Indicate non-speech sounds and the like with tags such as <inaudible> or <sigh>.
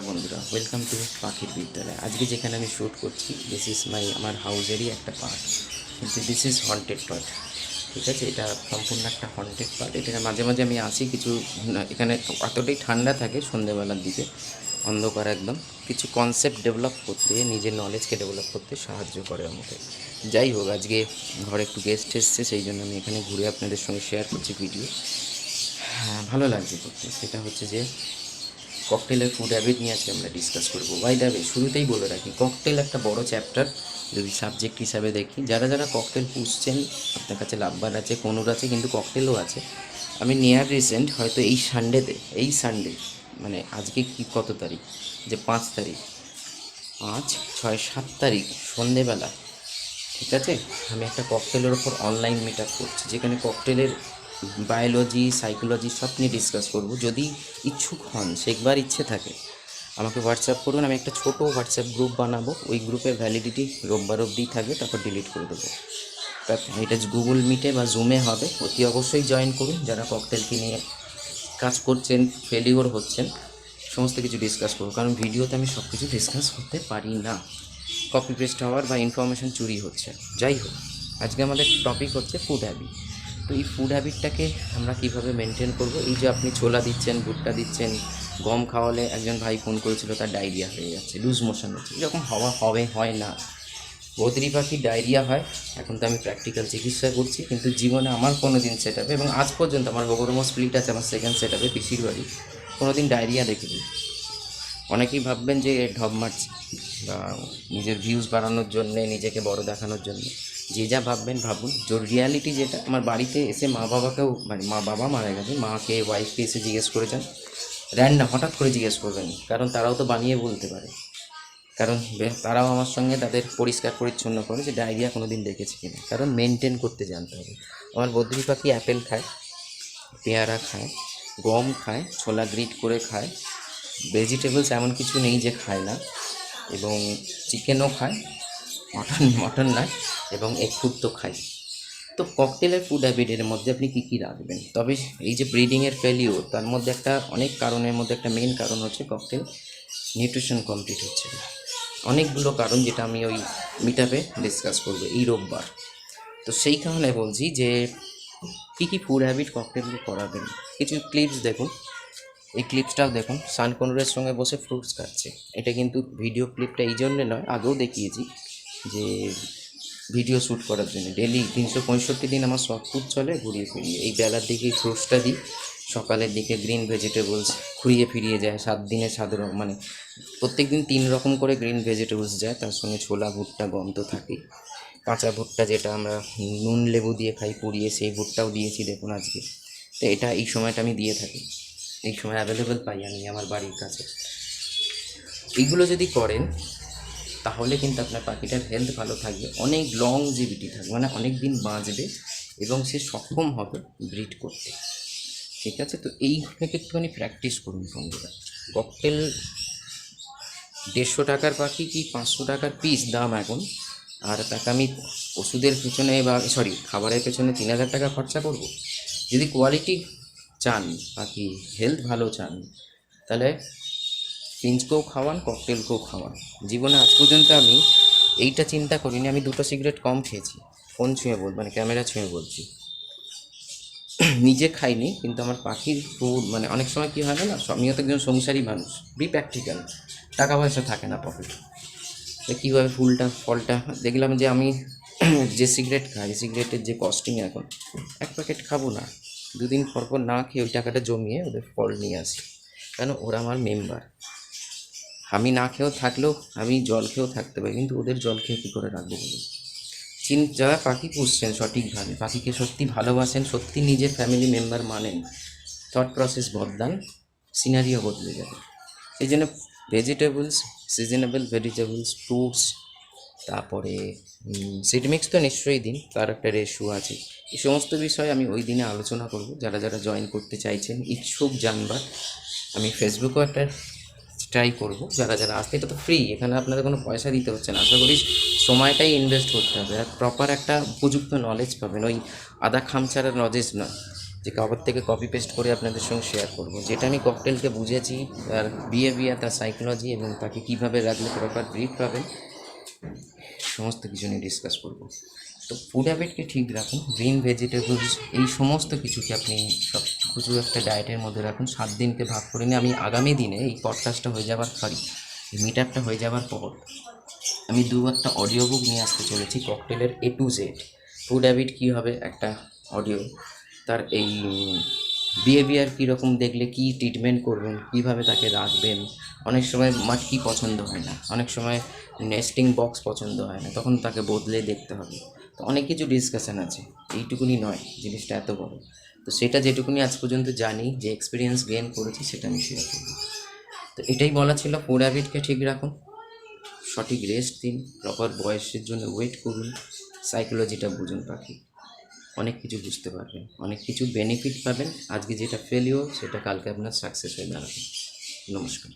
বন্ধুরা welcome to পাখির বিদ্যালয়। আজকে যেখানে আমি শ্যুট করছি দিস ইজ মাই আমার হাউজেরই একটা part this is haunted part ঠিক আছে? এটা সম্পূর্ণ একটা হন্টেড পার্ট এটা মাঝে মাঝে আমি আসি, কিছু, এখানে এতটাই ঠান্ডা থাকে সন্ধেবেলার দিকে, অন্ধকার একদম। কিছু কনসেপ্ট ডেভেলপ করতে, নিজের নলেজকে ডেভেলপ করতে সাহায্য করে আমাকে। যাই হোক, আজকে ঘরে একটু গেস্ট এসছে, সেই জন্য আমি এখানে ঘুরে আপনাদের সঙ্গে শেয়ার করছি ভিডিও হ্যাঁ ভালো লাগছে করতে। সেটা হচ্ছে যে ককটেলের ফুড হ্যাবিট নিয়ে আজকে আমরা ডিসকাস করব। বাই দ্য ওয়ে শুরুতেই বলে রাখি ককটেল একটা বড় চ্যাপ্টার যদি সাবজেক্ট হিসাবে দেখি, যারা যারা ককটেল পুষছেন, আপনার কাছে লাভবার আছে, কোনোর আছে, কিন্তু ককটেলও আছে, আমি নিয়ার রিসেন্ট হয়তো এই সানডেতে এই সানডে মানে আজকে কি, কত তারিখ? যে পাঁচ তারিখ, পাঁচ, ছয়, সাত তারিখ, সন্ধেবেলা, ঠিক আছে? আমি একটা ককটেলের ওপর অনলাইন মিট আপ করছি, যেখানে ককটেলের বায়োলজি সাইকোলজি সব নিয়ে ডিসকাস করব। যদি ইচ্ছুক হন শেখবার ইচ্ছে থাকে, আমাকে হোয়াটসঅ্যাপ করবেন আমি একটা ছোট হোয়াটসঅ্যাপ গ্রুপ বানাবো। ওই গ্রুপের ভ্যালিডিটি রোববার অবধি থাকবে তারপর ডিলিট করে দেবো। তা, এটা গুগল মিটে বা জুমে হবে। অতি অবশ্যই জয়েন করুন, যারা ককটেলকে নিয়ে কাজ করছেন ফেলিওর হচ্ছেন, সমস্ত কিছু ডিসকাস করব কারণ ভিডিওতে আমি সব কিছু ডিসকাস করতে পারি না। কপি পেস্ট হওয়ার বা ইনফরমেশন চুরি হচ্ছে। যাই হোক, আজকে আমাদের টপিক হচ্ছে ফুড হ্যাবিট এই ফুড হ্যাবিটটাকে আমরা কীভাবে মেনটেন করব? এই যে আপনি ছোলা দিচ্ছেন, ভুট্টা দিচ্ছেন, গম খাওয়ালে একজন ভাই ফোন করেছিল, তার ডায়রিয়া হয়ে যাচ্ছে লুজ মোশন হচ্ছে। এরকম হওয়া, হবে, হয় না। বদ্রি পাখি ডায়রিয়া হয়। এখন তো আমি প্র্যাকটিক্যাল চিকিৎসা করছি, কিন্তু জীবনে আমার কোনো দিন সেট হবে এবং আজ পর্যন্ত আমার গোবরমো স্প্লিট আছে, আমার সেকেন্ড সেট হবে পিসির কোনো দিন ডায়রিয়া দেখিনি। অনেকেই ভাববেন যে ঢপ মারছি বা নিজের ভিউজ বাড়ানোর জন্যে, নিজেকে বড় দেখানোর জন্য। যে যা ভাববেন, ভাবুন। জোর রিয়ালিটি যেটা, আমার বাড়িতে এসে মা বাবাকেও মানে মা বাবা মারা গেছে মাকে ওয়াইফকে এসে জিজ্ঞেস করে করেছেন। র্যান্ডাম হঠাৎ করে জিজ্ঞেস করবেন, কারণ তারাও তো বানিয়ে বলতে পারে। কারণ তারাও আমার সঙ্গে তাদের পরিষ্কার পরিচ্ছন্ন করে যে ডায়রিয়া কোনো দিন দেখেছে কিনা। কারণ মেনটেন করতে জানতে হবে। আমার বদ্রি পাখি অ্যাপেল খায়, পেয়ারা খায়, গম খায়, ছোলা গ্রিট করে খায়। ভেজিটেবলস এমন কিছু নেই যে খায় না। এবং চিকেনও খায় মটন মটন নয়। এবং এক ফুড তো খায় তো ককটেলের ফুড হ্যাবিটের মধ্যে আপনি কী কী রাখবেন? তবে এই যে ব্রিডিংয়ের ফেলিওর তার মধ্যে একটা অনেক কারণের মধ্যে একটা মেন কারণ হচ্ছে ককটেল নিউট্রিশন কমপ্লিট হচ্ছে না। অনেকগুলো কারণ যেটা আমি ওই মিটাপে ডিসকাস করব, এই রোববার। তো সেই কারণে বলছি যে, কী কী ফুড হ্যাবিট ককটেলকে করাবেন? কিছু ক্লিপস দেখুন। এই ক্লিপসটাও দেখুন। সানকনুরের সঙ্গে বসে ফ্রুটস খাচ্ছে। এটা কিন্তু ভিডিও ক্লিপটা এই জন্যে নয়, আগেও দেখিয়েছি যে ভিডিও শ্যুট করার জন্য। ডেলি তিনশো পঁয়ষট্টি দিন আমার শর্ট ফুড চলে ঘুরিয়ে ফিরিয়ে। এই বেলার দিকে ফ্রুটসটা দিই, সকালের দিকে গ্রিন ভেজিটেবলস ঘুরিয়ে ফিরিয়ে যায়, সাত দিনে রকম মানে প্রত্যেক দিন তিন রকম করে গ্রিন ভেজিটেবলস যায়, তার সঙ্গে ছোলা, ভুট্টা, গম তো থাকেই। কাঁচা ভুট্টা যেটা আমরা নুন লেবু দিয়ে খাই, পুড়িয়ে সেই ভুট্টাও দিয়েছি দেখুন আজকে। তো এটা এই সময়টা আমি দিয়ে থাকি। এই সময় অ্যাভেলেবেল পাই আমি আমার বাড়ির কাছে। এইগুলো যদি করেন তাহলে কিন্তু আপনার পাখিটার হেলথ ভালো থাকবে, অনেক লং জিবিটি থাকবে মানে অনেক দিন বাঁচবে এবং সে সক্ষম হবে ব্রিড করতে। ঠিক আছে? তো এইটাকে একটুখানি প্র্যাকটিস করুন বন্ধুরা। ককটেল দেড়শো টাকার পাখি কি পাঁচশো টাকার পিস দাম এখন? আর তাকে আমি ওষুধের পেছনে বা সরি খাবারের পেছনে তিন হাজার টাকা খরচা করব? যদি কোয়ালিটি চান, পাখি হেলথ ভালো চান, তাহলে ফিঞ্চকেও খাওয়ান, ককটেলকেও খাওয়ান। জীবনে আজ পর্যন্ত আমি এইটা চিন্তা করিনি, আমি দুটো সিগারেট কম খেয়েছি। ফোন ছুঁয়ে বল মানে ক্যামেরা ছুঁয়ে বলছি। <clears throat> নিজে খাইনি, কিন্তু আমার পাখির ফুড মানে অনেক সময় কী হয় না আমিও তো একজন সংসারী মানুষ বি প্র্যাকটিক্যাল টাকা পয়সা থাকে না পকেট তো কীভাবে ফুলটা, ফলটা, দেখলাম যে আমি <clears throat> যে সিগারেট খাই সিগারেটের যে কস্টিং এখন, এক প্যাকেট খাব না। দুদিন পর পর না খেয়ে ওই টাকাটা জমিয়ে ওদের ফল নিয়ে আসি। কেন? ওরা আমার মেম্বার আমি না খেয়েও থাকলেও আমি জল খেয়েও থাকতে পারি, কিন্তু ওদের জল খেয়ে কী করে রাখব বলুন? চিন যারা পাখি পুষছেন সঠিকভাবে, পাখিকে সত্যি ভালোবাসেন, সত্যি নিজের ফ্যামিলি মেম্বার মানেন থট প্রসেস বদলান সিনারিও বদলে যাবে। সেই জন্য ভেজিটেবলস সিজনেবল ভেজিটেবলস ফ্রুটস তারপরে সিড মিক্স তো নিশ্চয়ই দিন, তার একটা রেশু আছে। এই সমস্ত বিষয়ে আমি ওই দিনে আলোচনা করব, যারা যারা জয়েন করতে চাইছেন, ইচ্ছুক জানবার, আমি ফেসবুকেও একটা ট্রাই করব, যারা যারা আসতে এটা তো ফ্রি এখানে আপনাদের কোনো পয়সা দিতে হচ্ছে না। আশা করি সময়টাই ইনভেস্ট করতে হবে। আর প্রপার একটা উপযুক্ত নলেজ পাবেন, ওই আদা খামছাড়া নলেজ নয় যে কাবার থেকে কপি পেস্ট করে আপনাদের সঙ্গে শেয়ার করব। যেটা আমি ককটেলকে বুঝেছি তার বিহেভিয়ার তার সাইকোলজি এবং তাকে কীভাবে রাখলে প্রপার ব্রিফ পাবেন, সমস্ত কিছু নিয়ে ডিসকাস করব। তো ফুড হ্যাবিটকে ঠিক রাখুন গ্রিন ভেজিটেবলস এই সমস্ত কিছুকে আপনি সব কিছু একটা ডায়েটের মধ্যে রাখুন, সাত দিনকে ভাগ করে নিয়ে আমি আগামী দিনে এই পডকাস্টটা হয়ে যাওয়ার সরি মিট হয়ে যাওয়ার পর আমি দু একটা অডিও বুক নিয়ে আসতে চলেছি ককটেলের A to Z food habit কী হবে একটা অডিও তার এই বিহেভিয়ার কীরকম দেখলে কী ট্রিটমেন্ট করবেন, কীভাবে তাকে রাখবেন, অনেক সময় মাটকি পছন্দ হয় না, অনেক সময় নেস্টিং বক্স পছন্দ হয় না, তখন তাকে বদলে দেখতে হবে। তো অনেক কিছু ডিসকাশন আছে। এইটুকুনি নয়, জিনিসটা এত বড়। তো সেটা যেটুকুনি আজ পর্যন্ত জানি, যে এক্সপিরিয়েন্স গেইন করেছি সেটা আমি শেয়ার করব। তো এটাই বলা ছিল ফুড হ্যাবিটকে ঠিক রাখুন, সঠিক রেস্ট দিন প্রপার বয়সের জন্য ওয়েট করুন সাইকোলজিটা বুঝুন পাখি। অনেক কিছু বুঝতে পারবেন, অনেক কিছু বেনিফিট পাবেন। আজকে যেটা ফেলিও সেটা কালকে আপনার সাকসেস হয়ে দাঁড়াবে। নমস্কার।